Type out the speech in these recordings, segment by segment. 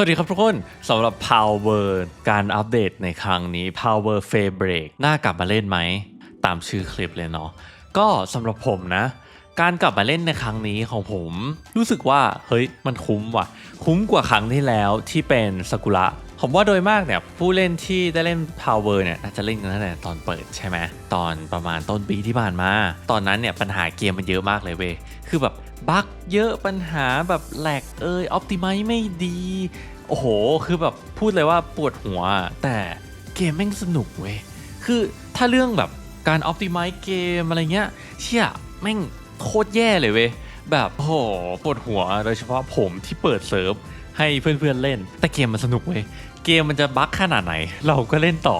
สวัสดีครับทุกคนสำหรับ Power การอัปเดตในครั้งนี้ Power f a b r e a k น่ากลับมาเล่นไหม ตามชื่อคลิปเลยเนาะก็สำหรับผมนะ การกลับมาเล่นในครั้งนี้ของผม รู้สึกว่าเฮ้ยมันคุ้มว่ะ คุ้มกว่าครั้งที่แล้วที่เป็นสกุระผมว่าโดยมากเนี่ยผู้เล่นที่ได้เล่น Power เนี่ยน่าจะเล่นกันตั้งแต่ตอนเปิดใช่ไหมตอนประมาณต้นปีที่ผ่านมา ตอนนั้นเนี่ยปัญหาเกมมันเยอะมากเลยเว้ยคือแบบ บั๊กเยอะปัญหาแบบแหลกเอยออ t ติไมไม่ดี โอ้โห คือแบบพูดเลยว่าปวดหัว แต่เกมแม่งสนุกเว้ย คือถ้าเรื่องแบบการออ t ติไมเกมอะไรเงี้ย เชี่ยแม่งโคตรแย่เลยเว้ย แบบโอ้โหปวดหัวโดยเฉพาะผมที่เปิดเซิร์ฟให้เพื่อนๆเล่น แต่เกมมันสนุกเว้ย เกมมันจะบั๊กขนาดไหน เราก็เล่นต่อ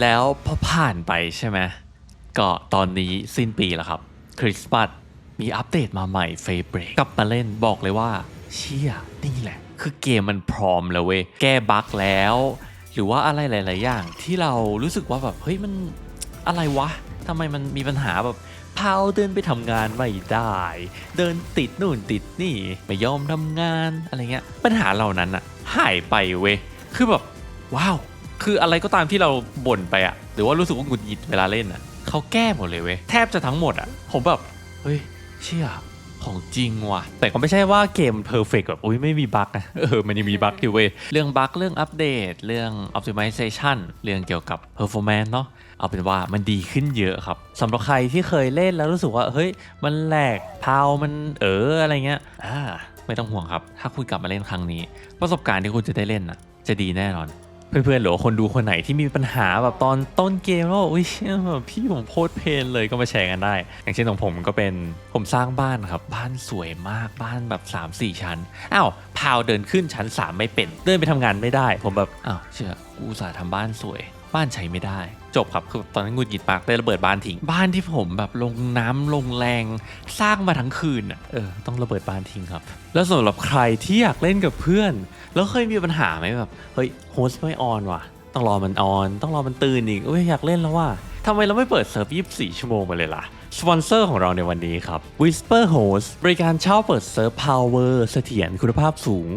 แล้วพอผ่านไปใช่ไหมก็ตอนนี้สิ้นปีแล้วครับคริสต์มาส มีอัปเดตมาใหม่เฟเบรกกลับมาเล่นบอกเลยว่าเชี่ยนี่แหละ คือเกมมันพร้อมแล้วเว้ยแก้บั๊กแล้ว หรือว่าอะไรหลาย ๆ อย่าง ที่เรารู้สึกว่าแบบเฮ้ยมันอะไรวะทำไมมันมีปัญหาแบบพาวเดินไปทำงานไม่ได้ เดินติดนู่นติดนี่ไม่ยอมทำงานอะไรเงี้ย ปัญหาเหล่านั้นอะหายไปเว้ยคือแบบว้าว คืออะไรก็ตามที่เราบ่นไปอะหรือว่ารู้สึกว่าหงุดหงิดเวลาเล่นอะเขาแก้หมดเลยเว้ยแทบจะทั้งหมดอะผมแบบเฮ้ย เชี่ยของจริงว่ะ แต่ก็ไม่ใช่ว่าเกมเพอร์เฟกแบบอุ้ยไม่มีบั๊กนะเออมันยังมีบั๊กอยู่เว้ยเรื่องบั๊กเรื่องอัปเดต เรื่อง optimization เรื่องเกี่ยวกับ performance เนาะเอาเป็นว่ามันดีขึ้นเยอะครับสำหรับใครที่เคยเล่นแล้วรู้สึกว่า เฮ้ย มันแหลกพาวมันเอออะไรเงี้ยอ่าไม่ต้องห่วงครับ ถ้าคุณกลับมาเล่นครั้งนี้ ประสบการณ์ที่คุณจะได้เล่นน่ะจะดีแน่นอน เพื่อนๆหรือคนดูคนไหนที่มีปัญหาแบบตอนต้นเกมแล้วบอกอุ้ยแบบพี่ผมโพสเพลนเลยก็มาแชร์กันได้ อย่างเช่นของผมก็เป็นผมสร้างบ้านครับ บ้านสวยมากบ้านแบบ 3-4 ชั้นอ้าวพาวเดินขึ้นชั้น 3 ไม่เป็น เดินไปทำงานไม่ได้ ผมแบบอ้าวเชื่อกูสาห์ทำบ้านสวย บ้านใช้ไม่ได้ จบครับคือตอนนั้นหงุดหงิดปากเลยระเบิดบ้านทิ้งบ้านที่ผมแบบลงน้ำลงแรงสร้างมาทั้งคืนอะเออต้องระเบิดบ้านทิ้งครับ แล้วสำหรับใครที่อยากเล่นกับเพื่อน แล้วเคยมีปัญหาไหมแบบเฮ้ยโฮสต์ไม่ออนว่ะ ต้องรอมันออน ต้องรอมันตื่นอีกเอ้ยอยากเล่นแล้วว่าทำไมเราไม่เปิดเซิร์ฟ 24 ชั่วโมงมาเลยล่ะ สปอนเซอร์ของเราในวันนี้ครับ Whisper Host บริการเช่าเปิดเซิร์ฟ Power เสถียรคุณภาพสูง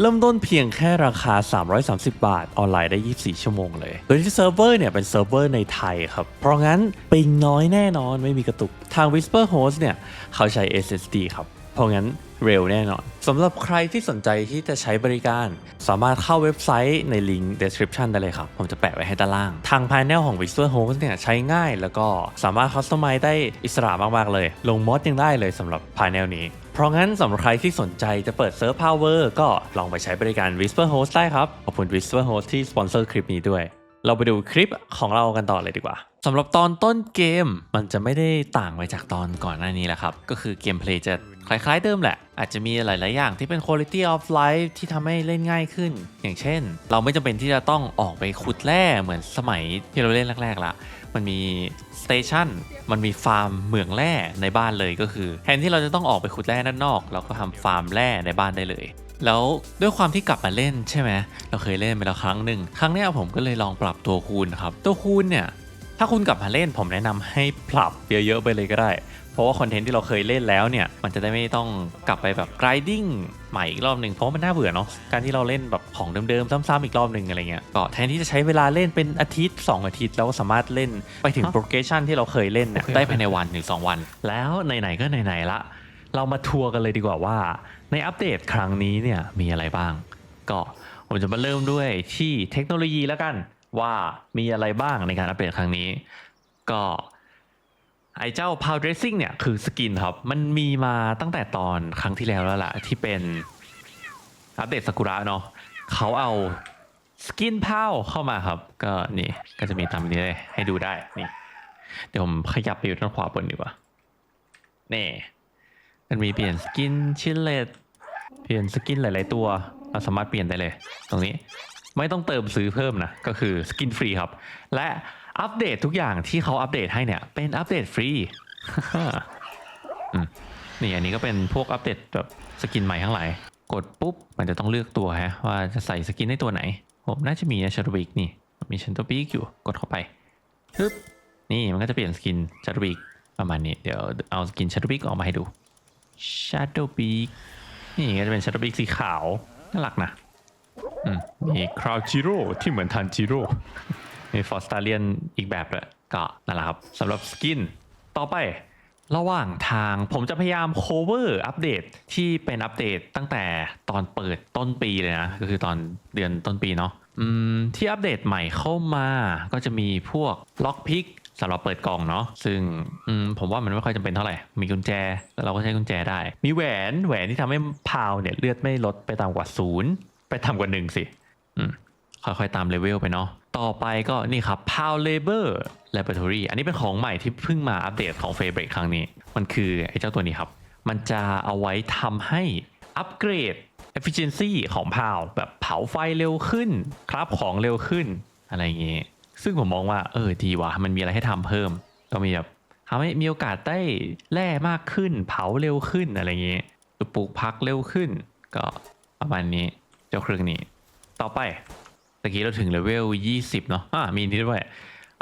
เริ่มต้นเพียงแค่ราคา 330 บาท ออนไลน์ได้ 24 ชั่วโมงเลย โดยที่เซิร์ฟเวอร์เนี่ยเป็นเซิร์ฟเวอร์ในไทยครับ เพราะงั้นปิงน้อยแน่นอนไม่มีกระตุก ทาง Whisper Host เนี่ยเขาใช้ SSD ครับ เพราะงั้น เร็วแน่นอนสำหรับใครที่สนใจที่จะใช้บริการ สามารถเข้าเว็บไซต์ในลิงก์ description ได้เลยครับ ผมจะแปะไว้ให้ด้านล่าง ทาง panel ของ Whisper Host เนี่ยใช้ง่าย แล้วก็สามารถ customize ได้อิสระมากๆเลย ลงมอดยังได้เลยสำหรับ panel นี้ เพราะงั้นสำหรับใครที่สนใจจะเปิดเซิร์ฟ Power ก็ลองไปใช้บริการ Whisper Host ได้ครับ ขอบคุณ Whisper Host ที่สปอนเซอร์คลิปนี้ด้วย เราไปดูคลิปของเรากันต่อเลยดีกว่าสำหรับตอนต้นเกมมันจะไม่ได้ต่างไปจากตอนก่อนหน้านี้แหละครับ ก็คือเกมเพลย์จะคล้ายๆเดิมแหละ อาจจะมีหลาย ๆ อย่างที่เป็น quality of life ที่ทำให้เล่นง่ายขึ้น อย่างเช่น เราไม่จำเป็นที่จะต้องออกไปขุดแร่เหมือนสมัยที่เราเล่นแรก ๆ ละ มันมีสเตชันมันมีฟาร์มเหมืองแร่ในบ้านเลยก็คือ แทนที่เราจะต้องออกไปขุดแร่ด้านนอก เราก็ทำฟาร์มแร่ในบ้านได้เลย แล้วด้วยความที่กลับมาเล่นใช่ไหมเราเคยเล่นไปแล้วครั้งหนึ่งครั้งนี้ผมก็เลยลองปรับตัวคูณครับ ตัวคูณเนี่ยถ้าคุณกลับมาเล่นผมแนะนำให้ปรับเยอะๆไปเลยก็ได้ เพราะว่าคอนเทนต์ที่เราเคยเล่นแล้วเนี่ยมันจะได้ไม่ต้องกลับไปแบบ grinding ใหม่อีกรอบหนึ่งเพราะว่ามันน่าเบื่อเนาะการที่เราเล่นแบบของเดิมๆซ้ำๆอีกรอบหนึ่งอะไรเงี้ยก็แทนที่จะใช้เวลาเล่นเป็นอาทิตย์ 2 อาทิตย์เราก็สามารถเล่นไปถึง progression ที่เราเคยเล่นเนี่ยได้ภายในวันถึง2วัน แล้วไหนๆก็ไหนๆละ เรามาทัวร์กันเลยดีกว่าว่า ในอัปเดตครั้งนี้เนี่ยมีอะไรบ้าง ก็ผมจะมาเริ่มด้วยที่เทคโนโลยีแล้วกันว่ามีอะไรบ้างในการอัปเดตครั้งนี้ ก็ไอเจ้า Power Dressing เนี่ยคือสกินครับ มันมีมาตั้งแต่ตอนครั้งที่แล้วแล้วล่ะ ที่เป็นอัปเดตสกุระเนาะเขาเอาสกินพาวเข้ามาครับ ก็นี่ก็จะมีตามนี้เลยให้ดูได้นี่ เดี๋ยวผมขยับไปอยู่ด้านขวาบนดีกว่านี่ มันมีเปลี่ยนสกินชิ้นเลดเปลี่ยนสกินหลาย ๆ ตัว เราสามารถเปลี่ยนได้เลย ตรงนี้ไม่ต้องเติมซื้อเพิ่มนะ ก็คือสกินฟรีครับ และอัปเดตทุกอย่างที่เขาอัปเดตให้เนี่ย เป็นอัปเดตฟรีนี่อันนี้ก็เป็นพวกอัปเดตแบบสกินใหม่ทั้งหลายกดปุ๊บ มันจะต้องเลือกตัวฮะว่าจะใส่สกินให้ตัวไหน ผมน่าจะมีนะชาร์บิกนี่ มีชันตบิกอยู่กดเข้าไปปึ๊บนี่มันก็จะเปลี่ยนสกินชาร์บิกประมาณนี้ เดี๋ยวเอาสกินชาร์บิกออกมาให้ดู Shadow Beak นี่ก็จะเป็น Shadow Beak สีขาว น่ารักนะมีคราวจิโร่ที่เหมือนทันจิโร่มีฟอสตาเลียนอีกแบบเลยก็นั่นแหละครับสำหรับสกิน ต่อไประหว่างทางผมจะพยายาม cover อัปเดตที่เป็นอัปเดตตั้งแต่ตอนเปิดต้นปีเลยนะ ก็คือตอนเดือนต้นปีเนาะที่อัปเดตใหม่เข้ามาก็จะมีพวกล็อกพิก สำหรับเปิดกล่องเนาะซึ่งผมว่ามันไม่ค่อยจำเป็นเท่าไหร่ มีกุญแจแล้วเราก็ใช้กุญแจได้ มีแหวนแหวนที่ทำให้พาวเนี่ยเลือดไม่ลดไปต่ำกว่าศูนย์ไปต่ำกว่าหนึ่งสิค่อยๆตามเลเวลไปเนาะต่อไปก็นี่ครับ Power Labor Laboratory อันนี้เป็นของใหม่ที่เพิ่งมาอัปเดตของ f a b r i c ครั้งนี้ มันคือไอ้เจ้าตัวนี้ครับ มันจะเอาไว้ทำให้อัปเกรด efficiency ของ p o w แบบเผาไฟเร็วขึ้น ครับของเร็วขึ้นอะไรอย่างงี้ ซึ่งผมมองว่า เออดีว่ะมันมีอะไรให้ทำเพิ่ม ก็มีแบบทำให้มีโอกาสได้แร่มากขึ้น เผาเร็วขึ้นอะไรอย่างงี้ปลูกพักเร็วขึ้น ก็ประมาณนี้เจ้าเครื่องนี้ ต่อไปตะกี้เราถึงเลเวล 20 เนาะอ่ามีนี้ด้วย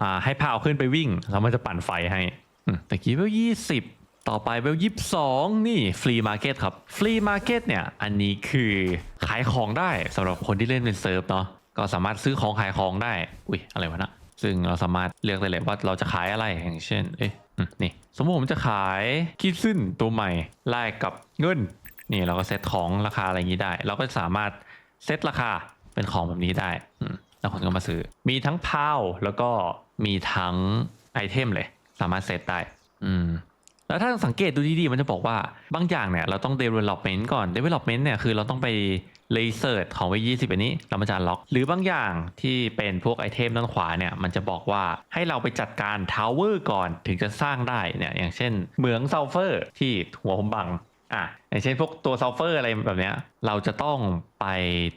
อ่าให้พาวขึ้นไปวิ่งแล้วมันจะปั่นไฟให้ตะกี้เลเวล 20 ต่อไปเลเวล 22 นี่ฟรีมาร์เก็ตครับฟรีมาร์เก็ตเนี่ยอันนี้คือขายของได้สำหรับคนที่เล่นเป็นเซิร์ฟเนาะ ก็สามารถซื้อของขายของได้ อุ้ยอะไรวะนะซึ่งเราสามารถเลือกได้เลยว่าเราจะขายอะไรอย่างเช่น เอ๊ะนี่ สมมติผมจะขายคิดซึนตัวใหม่แลกกับเงิน นี่เราก็เซตของราคาอะไรอย่างนี้ได้ เราก็สามารถเซตราคาเป็นของแบบนี้ได้ แล้วคนก็มาซื้อ มีทั้งพาวแล้วก็มีทั้งไอเทมเลย สามารถเซตได้ อืม แล้วถ้าสังเกตดูดีๆ มันจะบอกว่าบางอย่างเนี่ยเราต้อง development ก่อน development เนี่ยคือเราต้องไป research ของไว้20อันนี้เรามาจะล็อก หรือบางอย่างที่เป็นพวกไอเทมด้านขวาเนี่ยมันจะบอกว่าให้เราไปจัดการ tower ก่อนถึงจะสร้างได้เนี่ยอย่างเช่น เหมืองซัลเฟอร์ที่หัวผมบังอะอย่างเช่นพวกตัวซัลเฟอร์อะไรแบบเนี้ยเราจะต้องไป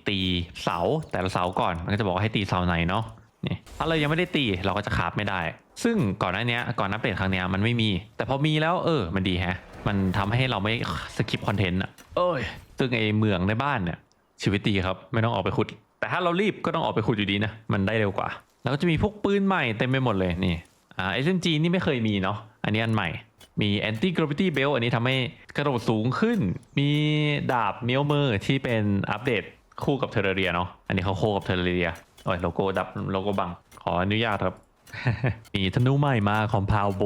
ตีเสาแต่ละเสาก่อนมันก็จะบอกว่าให้ตีเสาไหนเนาะนี่ถ้าเรายังไม่ได้ตีเราก็จะขาบไม่ได้ ซึ่งก่อนหน้าเนี้ยก่อนนับเปลี่ยนครั้งเนี้ยมันไม่มี แต่พอมีแล้วเออมันดีแฮะ มันทำให้เราไม่สกิปคอนเทนต์อะเอ้ยซึ่งไอเมืองในบ้านเนี่ย ชีวิตดีครับ ไม่ต้องออกไปขุด แต่ถ้าเรารีบก็ต้องออกไปขุดอยู่ดีนะ มันได้เร็วกว่า แล้วก็จะมีพวกปืนใหม่เต็มไปหมดเลยนี่อ่า SMG นี่ไม่เคยมีเนาะอันนี้อันใหม่มี anti gravity belt อันนี้ทำให้กระโดดสูงขึ้น มีดาบเมียวเมอร์ที่เป็นอัปเดตคู่กับเทอร์เรียเนาะอันนี้เขาโคกับเทอร์เรียโอ้ยโลโก้ดับโลโก้บัง ขออนุญาตครับ มีธนูใหม่มาของพาวโบ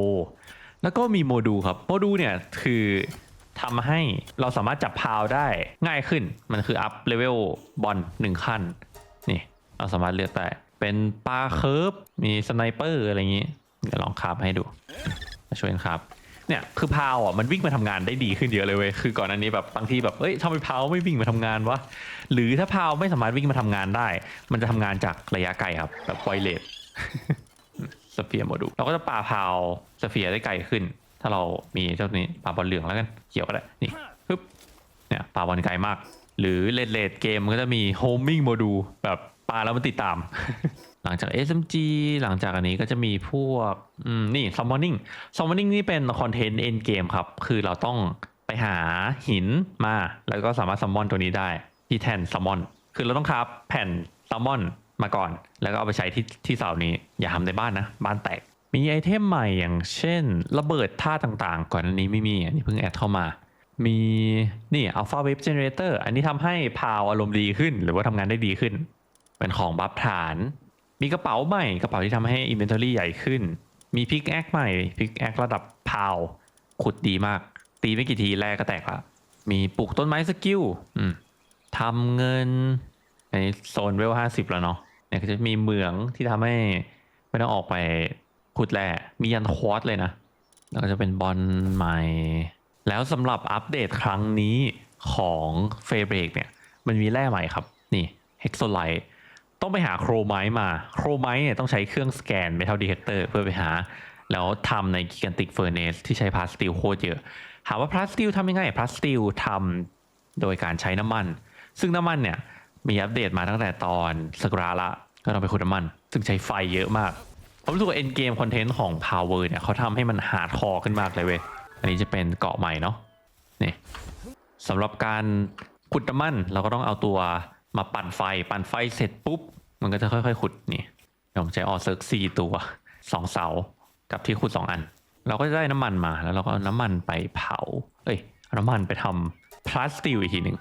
แล้วก็มีโมดูลครับ โมดูลเนี่ยคือ ทำให้เราสามารถจับพาวได้ง่ายขึ้น มันคืออัพเลเวลบอลหนึ่งขั้น นี่ เราสามารถเลือกได้ เป็นปลาเคิร์ฟมีสไนเปอร์อะไรอย่างนี้ เดี๋ยวลองคาบให้ดูมาช่วยกันครับ เนี่ยคือพาวอะมันวิ่งมาทำงานได้ดีขึ้นเยอะเลยเว้ย คือก่อนอันนี้แบบบางทีแบบเอ้ยทำไมพาวไม่วิ่งมาทำงานวะ หรือถ้าพาวไม่สามารถวิ่งมาทำงานได้ มันจะทำงานจากระยะไกลครับ แบบไวเลสสเฟียร์โมดู เราก็จะปาพาวสเฟียร์ได้ไกลขึ้น ถ้าเรามีเจ้านี้ปาบอลเหลืองแล้วกันเขียวก็ได้นี่ปึ๊บเนี่ยปาบอลไกลมาก หรือเลดเลดเกมมันก็จะมีโฮมมิ่งโมดูลแบบปาแล้วมันติดตาม หลังจาก SMG หลังจากอันนี้ก็จะมีพวกอืมนี่ summoning summoning นี่เป็นคอนเทนต์ end game ครับ คือเราต้องไปหาหินมา แล้วก็สามารถ summon ตัวนี้ได้ ที่แทน summon คือเราต้องคราฟแผ่น summon มาก่อน แล้วก็เอาไปใช้ที่ที่เสานี้ อย่าทำในบ้านนะ บ้านแตก มีไอเทมใหม่อย่างเช่น ระเบิดท่าต่างๆ ก่อนอันนี้ไม่มีอันนี้เพิ่งแอดเข้ามา มีนี่ Alpha Wave Generator อันนี้ทำให้พาวอารมณ์ดีขึ้น หรือว่าทำงานได้ดีขึ้น เป็นของบัฟฐาน มีกระเป๋าใหม่กระเป๋าที่ทำให้ Inventory ใหญ่ขึ้น มีพิกแอคใหม่พิกแอคระดับพาวขุดดีมาก ตีไม่กี่ทีแรกก็แตกละมีปลูกต้นไม้สกิลทำเงินในโซนเวลห้าสิบแล้วเนาะเนี่ยก็จะมีเหมืองที่ทำให้ไม่ต้องออกไป ขุดแร่มียันควอตเลยนะแล้วก็จะเป็นบอลใหม่ แล้วสำหรับอัปเดตครั้งนี้ของเฟเบรกเนี่ย มันมีแร่ใหม่ครับ นี่เฮกโซไลท์ต้องไปหาโครไมต์มา โครไมต์เนี่ยต้องใช้เครื่องสแกนเมทัลดีเทคเตอร์เพื่อไปหา แล้วทำในกิกันติกเฟอร์เนสที่ใช้พลาสติลโคตรเยอะ ถามว่าพลาสติลทำยังไง พลาสติลทำโดยการใช้น้ำมัน ซึ่งน้ำมันเนี่ยมีอัปเดตมาตั้งแต่ตอนสกราละก็ต้องไปขุดน้ำมัน ซึ่งใช้ไฟเยอะมาก ผมรู้สึกว่า end game content ของ Power เนี่ยเขาทำให้มันฮาคอขึ้นมากเลยเว้ย อันนี้จะเป็นเกาะใหม่เนาะนี่สำหรับการขุดน้ำมันเราก็ต้องเอาตัวมาปั่นไฟ ปั่นไฟเสร็จปุ๊บ มันก็จะค่อยๆ ขุดนี่เดี๋ยวผมใช้ออเซิร์กสี่ตัวสองเสากับที่ขุดสองอัน เราก็จะได้น้ำมันมาแล้วเราก็เอาน้ำมันไปเผา เอ้ยเอาน้ำมันไปทำพลาสติลอีกทีหนึ่ง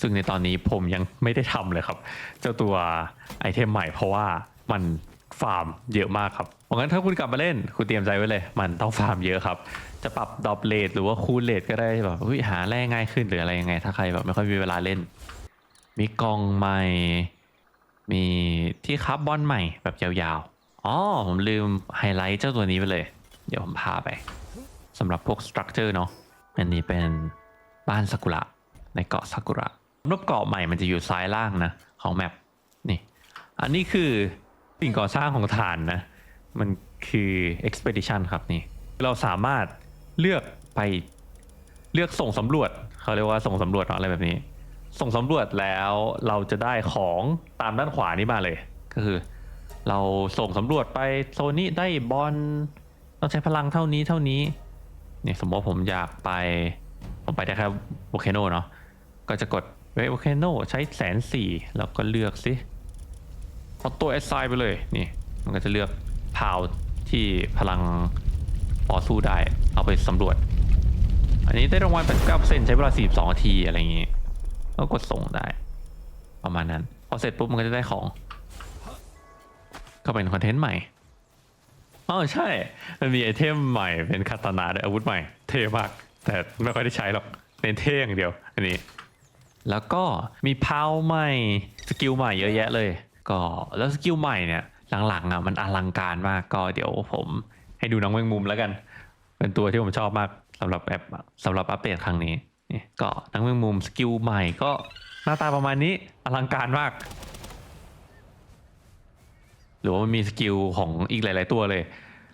ซึ่งในตอนนี้ผมยังไม่ได้ทำเลยครับ เจ้าตัวไอเทมใหม่เพราะว่ามัน ฟาร์มเยอะมากครับเพราะงั้นถ้าคุณกลับมาเล่น คุณเตรียมใจไว้เลย มันต้องฟาร์มเยอะครับ จะปรับดอปเลทหรือว่าคูลเลทก็ได้แบบอุ๊ยหาแร่ง่ายขึ้นหรืออะไรยังไง ถ้าใครแบบไม่ค่อยมีเวลาเล่น มีกองใหม่ มีที่คับบอนใหม่แบบยาวๆ อ๋อ ผมลืมไฮไลท์เจ้าตัวนี้ไปเลย เดี๋ยวผมพาไปสำหรับพวกสตรัคเจอร์เนาะอันนี้เป็นบ้านซากุระในเกาะซากุระรอบเกาะใหม่มันจะอยู่ซ้ายล่างนะ ของแมปนี่ อันนี้คือ สิ่งก่อสร้างของฐานนะ มันคือ expedition ครับนี่ เราสามารถเลือกไปเลือกส่งสำรวจเขาเรียกว่าส่งสำรวจเนาะอะไรแบบนี้ ส่งสำรวจแล้วเราจะได้ของตามด้านขวานี้มาเลย ก็คือ เราส่งสำรวจไปโซนนี้ได้บอลต้องใช้พลังเท่านี้เท่านี้เนี่ยสมมติผมอยากไป ผมไปได้แค่โวเคโนเนาะก็จะกดเวโวเคโนใช้แสนสี่แล้วก็เลือกสิ อาตัว S ไซไปเลยนี่ มันก็จะเลือกพาวที่พลังพอสู้ได้ เอาไปสำรวจ อันนี้ได้รางวัล89%ใช้เวลา 42นาทีอะไรอย่างงี้ ก็กดส่งได้ ประมาณนั้น พอเสร็จปุ๊บมันก็จะได้ของ ก็เป็นคอนเทนต์ใหม่อ๋อใช่ มันมีไอเทมใหม่เป็นคาตานาด้วยอาวุธใหม่ เท่มาก แต่ไม่ค่อยได้ใช้หรอกเน้นเท่อย่างเดียว อันนี้ แล้วก็มีพาวใหม่ สกิลใหม่เยอะแยะเลย ก็แล้วสกิลใหม่เนี่ยหลังๆอะมันอลังการมากก็เดี๋ยวผมให้ดูน้องแมงมุมแล้วกัน เป็นตัวที่ผมชอบมากสำหรับแอปสำหรับอัปเดตครั้งนี้นี่ก็นังแมงมุมสกิลใหม่ก็หน้าตาประมาณนี้อลังการมาก หรือว่ามันมีสกิลของอีกหลาย ๆ ตัวเลย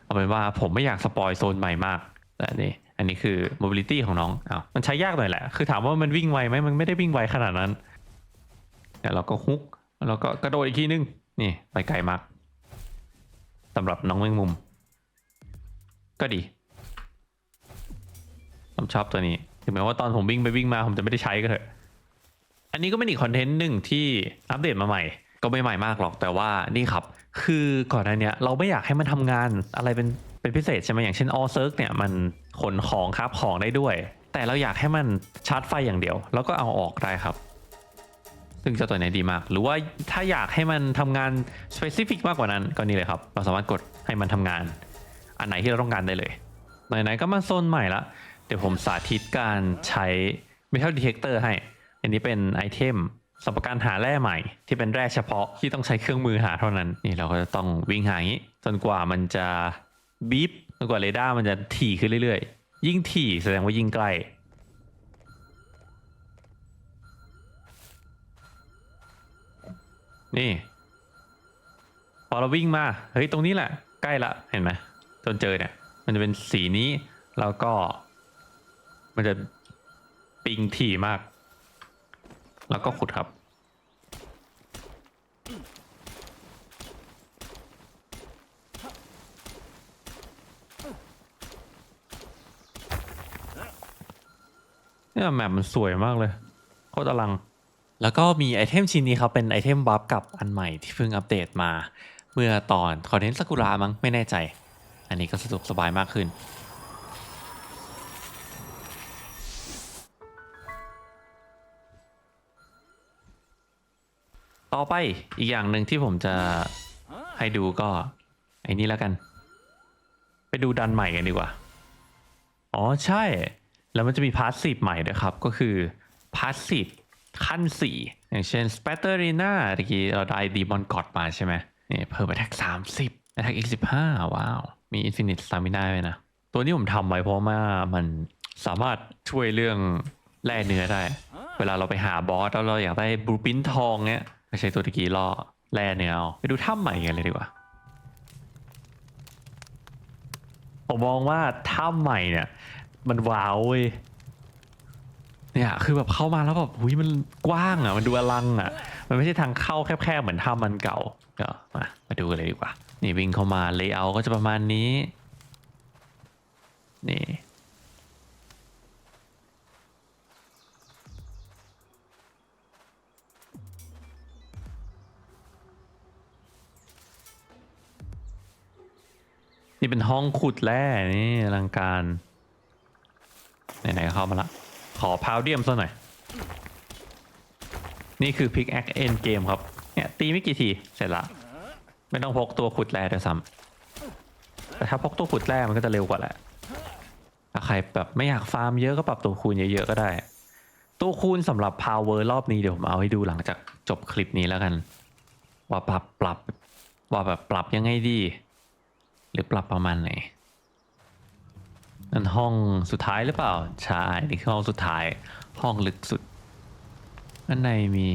เอาเป็นว่าผมไม่อยากสปอยโซนใหม่มากแต่นนี่อันนี้คือ mobility ของน้องอ้าวมันใช้ยากหน่อยแหละ คือถามว่ามันวิ่งไวไหมมันไม่ได้วิ่งไวขนาดนั้นเดี๋ยวเราก็ฮุก แล้วก็กระโดดอีกทีนึง นี่ไปไกลมากสำหรับน้องแมงมุม ก็ดีผมชอบตัวนี้ ถึงแม้ว่าตอนผมวิ่งไปวิ่งมาผมจะไม่ได้ใช้ก็เถอะ อันนี้ก็เป็นอีกคอนเทนต์หนึ่งที่อัปเดตมาใหม่ ก็ไม่ใหม่มากหรอกแต่ว่านี่ครับ คือก่อนหน้านี้เราไม่อยากให้มันทำงานอะไรเป็นเป็นพิเศษใช่ไหมอย่างเช่นออเซิร์กเนี่ยมันขนของคราบของได้ด้วย แต่เราอยากให้มันชาร์จไฟอย่างเดียว แล้วก็เอาออกได้ครับ ซึ่งเจ้าตัวนี้ดีมาก หรือว่าถ้าอยากให้มันทำงาน specific มากกว่านั้นก็นี่เลยครับ เราสามารถกดให้มันทำงาน อันไหนที่เราต้องการได้เลยไหนๆก็มาโซนใหม่ละ เดี๋ยวผมสาธิตการใช้ Metal Detector ให้ อันนี้เป็นไอเทมสำหรับการหาแร่ใหม่ ที่เป็นแร่เฉพาะที่ต้องใช้เครื่องมือหาเท่านั้น นี่เราก็จะต้องวิ่งหาอย่างนี้จนกว่ามันจะบีบจนกว่าเรดาร์มันจะถี่ขึ้นเรื่อยๆ ยิ่งถี่แสดงว่ายิ่งใกล้ นี่ พอเราวิ่งมาเฮ้ยตรงนี้แหละ ใกล้ละเห็นไหมจนเจอเนี่ย มันจะเป็นสีนี้แล้วก็ มันจะปิงถี่มาก แล้วก็ขุดครับเนี่ยแมปมันสวยมากเลย โคตรอลัง แล้วก็มีไอเทมชิ้นนี้ครับเป็นไอเทมบัฟกับอันใหม่ที่เพิ่งอัปเดตมา เมื่อตอนคอนเทนต์ซากุระมั้งไม่แน่ใจ อันนี้ก็สะดวกสบายมากขึ้น ต่อไปอีกอย่างหนึ่งที่ผมจะให้ดูก็ ไอ้นี่แล้วกัน ไปดูดันใหม่กันดีกว่า อ๋อใช่ แล้วมันจะมีพาสซีฟใหม่ด้วยครับ ก็คือพาสซีฟ ขั้น 4 อย่างเช่น s p a t t e r i n a ตะกี้เราได้ดีมอนกอดมาใช่ไหมนี่เพิ่มไปแท็ก 30แท็กอีก 15 ว้าว มี Infinite Stamina ด้วยนะ ตัวนี้ผมทำไว้เพราะว่ามันสามารถช่วยเรื่องแร่เนื้อได้ เวลาเราไปหาบอสแล้วเราอยากได้บลูปิ้นทองเนี้ยไม่ใช่ตัวตะกี้ล่อแร่เนื้อเอาไปดูถ้ำใหม่กันเลยดีกว่า ผมมองว่าถ้ำใหม่เนี่ย มันว้าวเว้ย เนี่ยคือแบบเข้ามาแล้วแบบหุยมันกว้างอะมันดูอลังอะ มันไม่ใช่ทางเข้าแคบๆเหมือนถ้ำมันเก่าก็มามาดูกันเลยดีกว่า นี่วิ่งเข้ามาเลเยอร์ก็จะประมาณนี้ นี่นี่เป็นห้องขุดแร่นี่อลังการไหนๆก็เข้ามาละ ขอพาวเดียมซะหน่อย นี่คือพิกแอคเอ็นเกมครับ เนี่ยตีไม่กี่ที เสร็จละ ไม่ต้องพกตัวขุดแร่ด้วยซ้ำแต่ถ้าพกตัวขุดแร่มันก็จะเร็วกว่าแหละถ้าใครแบบไม่อยากฟาร์มเยอะก็ปรับตัวคูณเยอะๆก็ได้ ตัวคูณสำหรับ power รอบนี้เดี๋ยวผมเอาให้ดูหลังจากจบคลิปนี้แล้วกัน ว่าปรับปรับว่าแบบปรับยังไงดี หรือปรับประมาณไหน นั่นห้องสุดท้ายหรือเปล่า ใช่ นี่คือห้องสุดท้าย ห้องลึกสุดอันในมี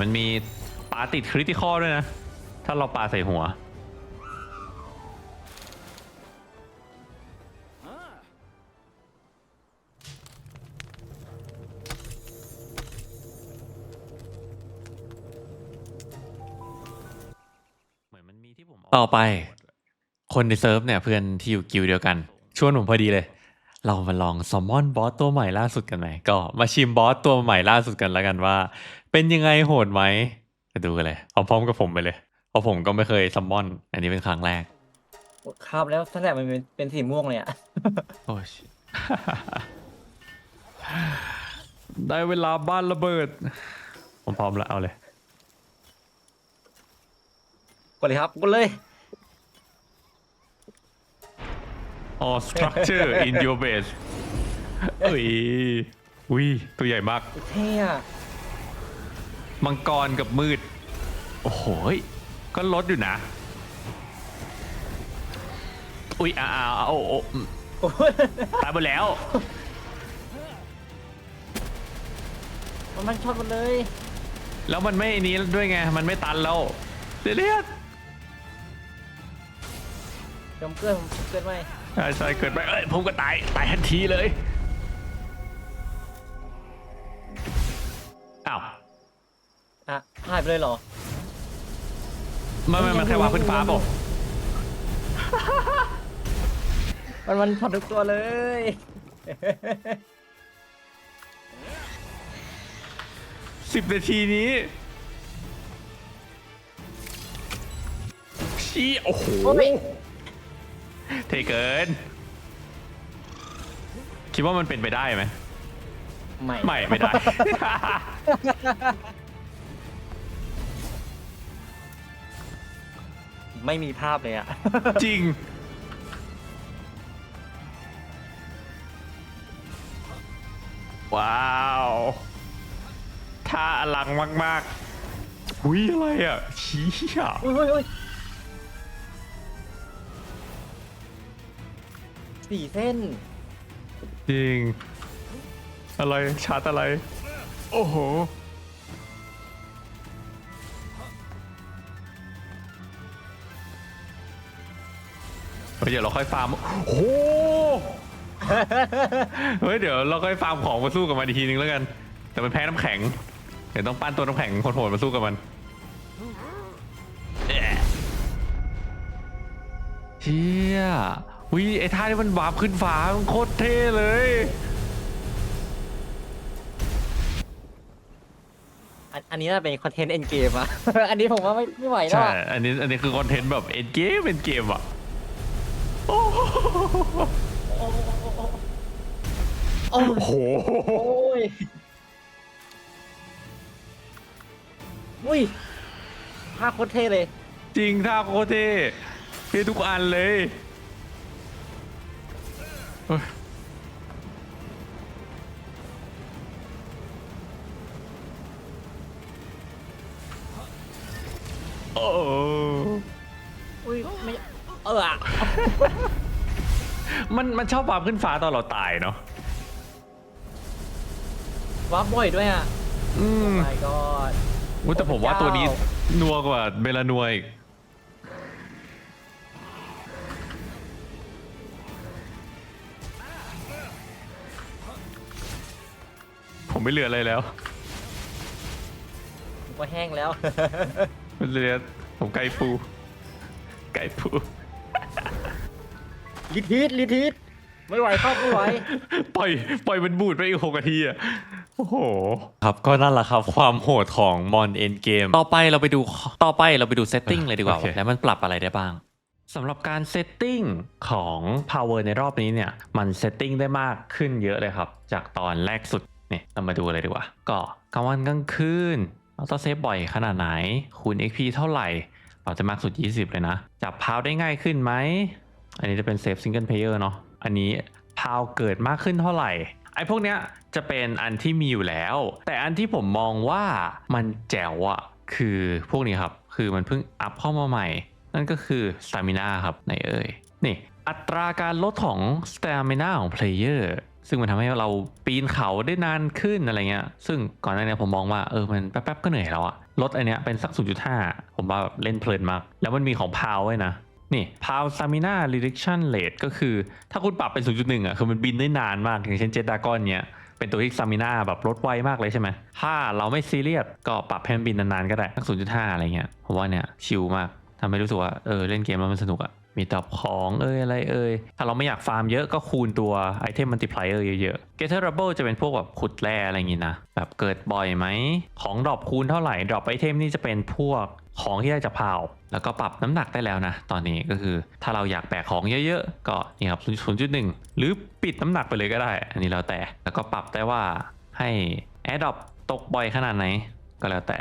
มันมีปาติดคริติคอด้วยนะ ถ้าเราปาใส่หัวเหมือนมันมีที่ผมต่อไป คนในเซิร์ฟเนี่ยเพื่อนที่อยู่กิลด์เดียวกันชวนผมพอดีเลย เรามาลองซอมมอนบอสตัวใหม่ล่าสุดกันไหมก็มาชิมบอสตัวใหม่ล่าสุดกันแล้วกันว่า เป็นยังไงโหดไหมไปดูกันเลยเอาพร้อมกับผมไปเลย เพราะผมก็ไม่เคยซัมมอน อันนี้เป็นครั้งแรกครับแล้วตั้งแต่มันเป็นเป็นสีม่วงเลยอะโอ้ยได้เวลาบ้านระเบิด ผมพร้อมแล้วเอาเลย กดเลยครับกดเลย all structure in your base เอ้ยอุ้ยตัวใหญ่มากเท่อะ มังกรกับมืด โอ้โหยก็ลดอยู่นะ อุ้ยอ้าวอ้าวโอ้โอ้อืมโอ้ยตายหมดแล้ว มันมันช็อตหมันเลย แล้วมันไม่นี้ด้วยไง มันไม่ตันแล้วเสียเลียดจมเกินเกินไหมใช่ใช่เกิดไปเอ้ยผมก็ตาย ตายทันทีเลย หายไปเลยเหรอ ไม่ไม่มันแค่วางขึ้นฟ้าบอกมันมันช็อตทุกตัวเลย สิบนาทีนี้ชี้โอ้โหโอ้ย เทเกิน คิดว่ามันเป็นไปได้ไหม ไม่ ไม่ ไม่ได้ ไม่มีภาพเลยอะ จริง ว้าวท่าอลังมากๆหุยอะไรอะชี้อะอุ้ยอุ้ยอุ้ยสี่เส้น จริง อะไรชาร์จอะไร โอ้โห เฮ้ยเดี๋ยวเราค่อยฟาร์มโอ้โหเฮ้ยเดี๋ยวเราค่อยฟาร์มของมาสู้กับมันอีกทีนึงแล้วกัน แต่มันแพ้น้ำแข็ง เดี๋ยวต้องปั้นตัวน้ำแข็งโหดๆมาสู้กับมันแอะเฮียวิไอ้ท่าที่มันวาร์ปขึ้นฟ้ามันโคตรเท่เลยอันอันนี้น่าเป็นคอนเทนต์เอ็นเกมอะ อันนี้ผมว่าไม่ไม่ไหวแล้วใช่อะ อันนี้อันนี้คือคอนเทนต์แบบเอ็นเกมเป็นเกมอะ โอ้โหโอ้โหโอ้ยอุ้ยภาพโคตรเท่เลย จริงท่าโคตรเท่เท่ทุกอันเลยเฮ้ยโอ้ อุ้ยไม่ เอออะมันมันชอบวาร์ปขึ้นฟ้าตอนเราตายเนาะวับบ่อยด้วยอะอืม my god อุ๊ยแต่ผมว่าตัวนี้นัวกว่าเบลานัวอีกผมไม่เหลืออะไรแล้วว่าแห้งแล้วไม่เหลือผมไก่ฟูไก่ฟู รีทีทรีทีทไม่ไหวครับไม่ไหว ปล่อยปล่อยมันบูดไปอีกหกนาทีอะ โอ้โห ครับก็นั่นแหละครับ ความโหดของมอนเอ็นเกมต่อไปเราไปดูต่อไปเราไปดูเซตติ้งเลยดีกว่าโอเค แล้วมันปรับอะไรได้บ้างสำหรับการเซตติ้งของ Power ในรอบนี้เนี่ย มันเซตติ้งได้มากขึ้นเยอะเลยครับ จากตอนแรกสุดเนี่ยเรามาดูเลยดีกว่า ก็กลางวันกลางคืนเราต้องเซฟบ่อยขนาดไหนคูณ XP เท่าไหร่ เราจะมากสุด 20 เลยนะ จับพาวได้ง่ายขึ้นไหม อันนี้จะเป็นเซฟซิงเกิลเพลเยอร์เนาะ อันนี้พาวเกิดมากขึ้นเท่าไหร่ ไอ้พวกเนี้ยจะเป็นอันที่มีอยู่แล้ว แต่อันที่ผมมองว่ามันแจ๋วอะคือพวกนี้ครับ คือมันเพิ่งอัพเข้ามาใหม่ นั่นก็คือ Stamina ครับในเอ่ย นี่อัตราการลดของ Stamina ของ Player ซึ่งมันทำให้เราปีนเขาได้นานขึ้นอะไรเงี้ย ซึ่งก่อนหน้านี้ผมมองว่าเออมันแป๊บๆก็เหนื่อยแล้วอะลดอันเนี้ยเป็นสัก 0.5 ผมว่าแบบเล่นเพลินมาก แล้วมันมีของพาวไว้นะ นี่พาวซามิน่ารีดิคชั่นเลทก็คือ ถ้าคุณปรับเป็น 0.1อะคือมันบินได้นานมากอย่างเช่นเจดากอนเนี้ยเป็นตัวที่ซามิน่าแบบลดไวมากเลยใช่ไหม ถ้าเราไม่ซีเรียสก็ปรับให้มันบินนานๆก็ได้สัก0.5 อะไรเงี้ยผมว่าเนี่ยชิลมากทำให้รู้สึกว่าเออเล่นเกมแล้วมันสนุกอะ มีตอบของเอ้ยอะไรเอ้ยถ้าเราไม่อยากฟาร์มเยอะก็คูณตัวไอเทมมัลติพลายเออร์เยอะๆ Gather Rubble จะเป็นพวกแบบขุดแร่อะไรอย่างงี้นะ แบบเกิดบ่อยไหม ของดรอปคูณเท่าไหร่ดรอปไอเทมนี่จะเป็นพวกของที่ได้จากพาว แล้วก็ปรับน้ำหนักได้แล้วนะ ตอนนี้ก็คือถ้าเราอยากแบกของเยอะๆ ก็นี่ครับ 0.1 หรือปิดน้ำหนักไปเลยก็ได้ อันนี้แล้วแต่ แล้วก็ปรับได้ว่าให้ Air Drop ตกบ่อยขนาดไหนก็แล้วแต่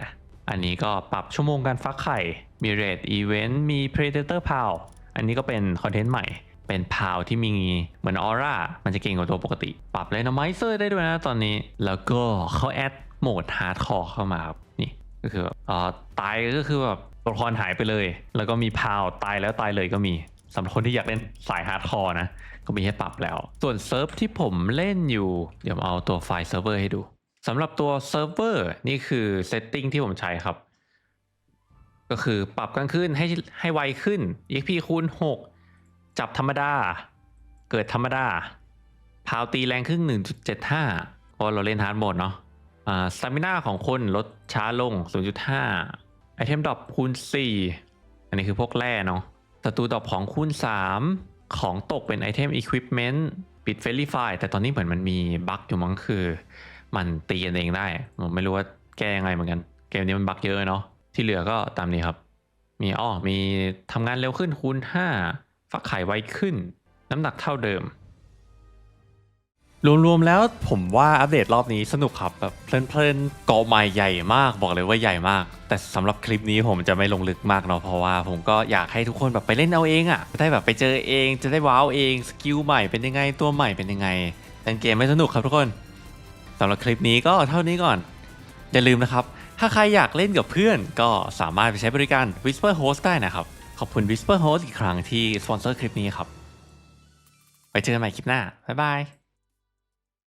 อันนี้ก็ปรับชั่วโมงการฟักไข่ มีเรทอีเวนต์ มี Predator p o w อันนี้ก็เป็นคอนเทนต์ใหม่ เป็นพาวที่มีเหมือนออร่า มันจะเก่งกว่าตัวปกติ ปรับเลน m ไมเซอร์ได้ด้วยนะตอนนี้ แล้วก็เขาแอดโหมดฮาร์ดคอร์เข้ามาครับ นี่ก็คือแบบอ่าตายก็คือแบบตัวละครหายไปเลย แล้วก็มีพาวตายแล้วตายเลยก็มีสำหรับคนที่อยากเล่นสายฮาร์ดคอร์นะ ก็มีให้ปรับแล้ว ส่วนเซิร์ฟที่ผมเล่นอยู่ เดี๋ยวเอาตัวไฟล์เซิร์ฟเวอร์ให้ดูสำหรับตัวเซิร์ฟเวอร์นี่คือเซตติ้งที่ผมใช้ครับ ก็คือปรับกลางคืนให้ให้ไวขึ้น EXP คูณ 6 จับธรรมดา เกิดธรรมดา พาวตีแรงขึ้น 1.75เพราะเราเล่นฮาร์ดโหมดเนาะอ่าสตามิน่าของคนลดช้าลง 0.5ไอเทมดรอปคูณ 4 อันนี้คือพวกแร่เนาะศัตรูดรอปของคูณ 3 ของตกเป็นไอเทม Equipment ปิด f ฟ i ฟแต่ตอนนี้เหมือนมันมีบั๊กอยู่มั้งคือ มันตีกันเองได้ผมไม่รู้ว่าแก้ยังไงเหมือนกัน เกมนี้มันบั๊กเยอะเนาะ ที่เหลือก็ตามนี้ครับ มีอ้อมีทำงานเร็วขึ้นคูณ 5 ฟักไข่ไวขึ้น น้ำหนักเท่าเดิม รวมๆแล้วผมว่าอัปเดตรอบนี้สนุกครับแบบเพลินๆเกาะใหม่ใหญ่มากบอกเลยว่าใหญ่มาก แต่สำหรับคลิปนี้ผมจะไม่ลงลึกมากเนาะเพราะว่าผมก็อยากให้ทุกคนแบบไปเล่นเอาเองอะ่ะจะได้แบบไปเจอเองจะได้ว้าวเองสกิลใหม่เป็นยังไงตัวใหม่เป็นยังไงเล่นเกมไม่สนุกครับทุกคนสำหรับคลิปนี้ก็เท่านี้ก่อนอย่าลืมนะครับ ถ้าใครอยากเล่นกับเพื่อนก็สามารถไปใช้บริการ Whisper Host ได้นะครับ ขอบคุณ Whisper Host อีกครั้งที่สปอนเซอร์คลิปนี้ครับ ไปเจอกันใหม่คลิปหน้า บ๊ายบาย